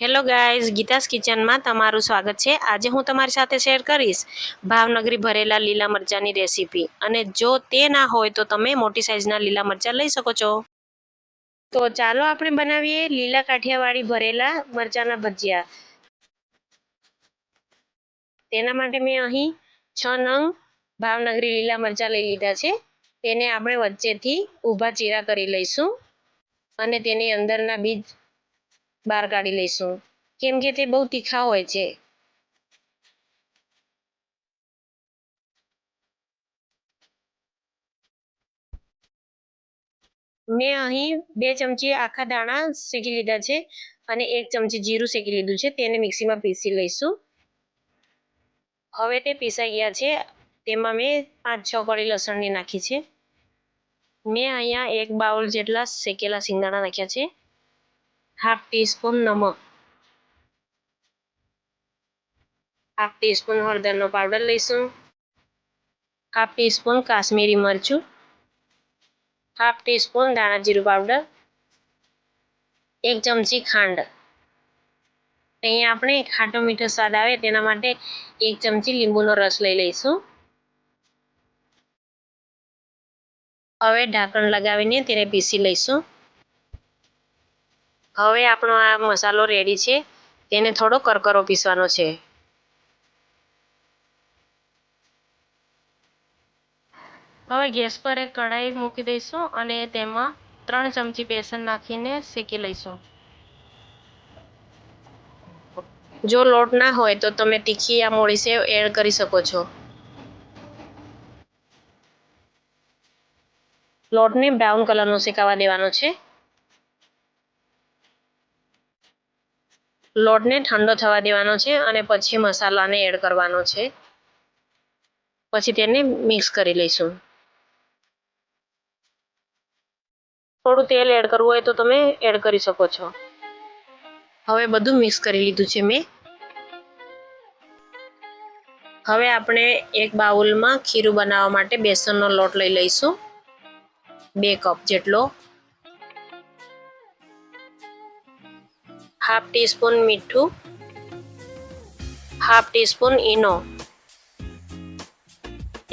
Hello guys Geeta's કિચનમાં તમારું સ્વાગત છે. આજે હું તમારી સાથે શેર કરીશ ભાવનગરી ભરેલા લીલા મરચાંની રેસીપી. અને જો તે ના હોય તો તમે મોટી સાઇઝના લીલા મરચાં લઈ શકો છો. તો ચાલો આપણે બનાવીએ લીલા કાઠિયાવાડી ભરેલા મરચાંના ભજીયા. તેના માટે મેં અહીં છ નંગ ભાવનગરી લીલા મરચાં લઈ લીધા છે. તેને આપણે વચ્ચેથી ઊભા ચીરા કરી લઈશું. અને તેની અંદરના બીજ બહાર કાઢી લઈશું. કેમ કે તે બહુ તીખા હોય છે. મેં અહીં બે ચમચી આખા દાણા શેકી લીધા છે અને એક ચમચી જીરું શેકી લીધું છે. તેને મિક્સીમાં પીસી લઈશું. હવે તે પીસાઈ ગયા છે. તેમાં મેં પાંચ છ કળી લસણની નાખી છે. મેં અહીંયા એક બાઉલ જેટલા શેકેલા સિંગદાણા નાખ્યા છે. હાફ ટીસ્પૂન નમક હાફ ટીસ્પૂન હળદરનો પાવડર લઈશું. હાફ ટીસ્પૂન કાશ્મીરી મરચું. હાફ ટીસ્પૂન ધાણા જીરું પાવડર એક ચમચી ખાંડ. અહીંયા આપણે ખાટો મીઠો સ્વાદ આવે તેના માટે એક ચમચી લીંબુનો રસ લઈ લઈશું. હવે ઢાંકણ લગાવીને તેને પીસી લઈશું. હવે આપણો આ મસાલો રેડી છે. તેને થોડો કરકરો પીસવાનો છે. હવે ગેસ પર એક કઢાઈ મૂકી દઈશું અને તેમાં ત્રણ ચમચી બેસન નાખીને શેકી લઈશું. જો લોટ ના હોય તો તમે તીખી આ મોળી સેવ એડ કરી શકો છો. લોટને બ્રાઉન કલરનો શેકાવા દેવાનો છે. લોટને ઠંડો થવા દેવાનો છે અને પછી મસાલાને એડ કરવાનો છે. પછી તેને મિક્સ કરી લઈશું. થોડું તેલ એડ કરવું હોય તો તમે એડ કરી શકો છો. હવે બધું મિક્સ કરી લીધું છે મેં. હવે આપણે એક બાઉલમાં ખીરું બનાવવા માટે બેસનનો લોટ લઈ લઈશું. બે કપ જેટલો. હાફ ટીસ્પૂન મીઠું હાફ ટીસ્પૂન ઈનો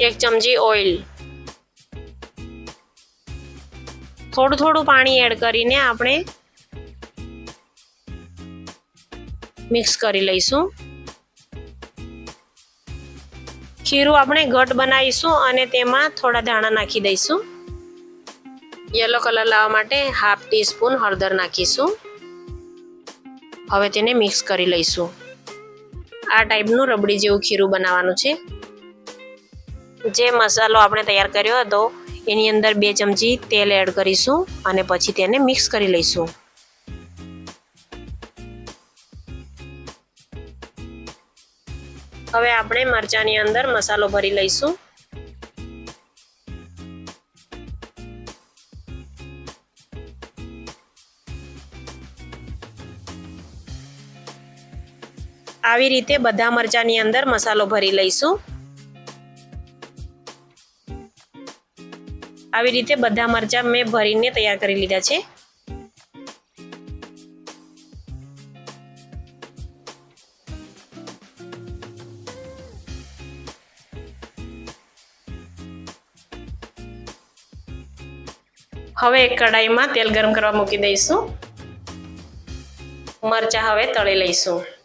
એક ચમચી ઓઇલ થોડું થોડું પાણી એડ કરીને આપણે મિક્સ કરી લઈશું। ખીરું આપણે ઘટ બનાવીશું અને તેમાં થોડા ધાણા નાખી દઈશું। યલો કલર લાવવા માટે હાફ ટી સ્પૂન હળદર નાખીશું। હવે તેને મિક્સ કરી લઈશું. આ ટાઈપનું રબડી જેવું ખીરું બનાવવાનું છે. જે મસાલો આપણે તૈયાર કર્યો હતો, એની અંદર બે ચમચી તેલ એડ કરીશું અને પછી તેને મિક્સ કરી લઈશું. હવે આપણે મરચાંની અંદર મસાલો ભરી લઈશું. આવી રીતે બધા મરચાની અંદર મસાલો ભરી લઈશું. આવી રીતે બધા મરચાં મેં ભરીને તૈયાર કરી લીધા છે. હવે એક કડાઈમાં તેલ ગરમ કરવા મૂકી દઈશું. મરચાં હવે તળી લઈશું.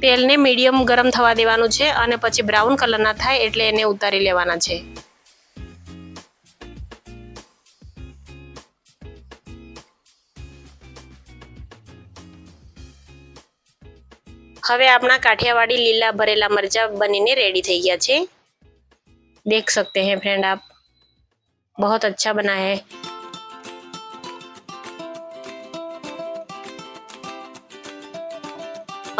તેલને મીડિયમ ગરમ થવા દેવાનું છે અને પછી બ્રાઉન કલરના થાય એટલે એને ઉતારી લેવાના છે હવે આપણા કાઠિયાવાડી લીલા ભરેલા મરચા બનીને રેડી થઈ ગયા છે देख सकते हैं फ्रेंड आप बहुत अच्छा बना है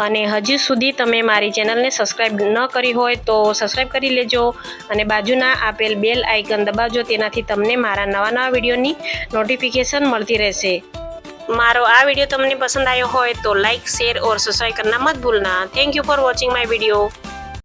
અને હજી સુધી તમે મારી ચેનલને સબસ્ક્રાઈબ ન કરી હોય તો સબસ્ક્રાઈબ કરી લેજો અને બાજુના આપેલ બેલ આઇકન દબાવજો, તેનાથી તમને મારા નવા નવા વિડીયોની નોટિફિકેશન મળતી રહેશે. મારો આ વીડિયો તમને પસંદ આવ્યો હોય તો લાઇક, શેર ઓર સબસ્ક્રાઈબ કરના મત ભૂલના. Thank you for watching my video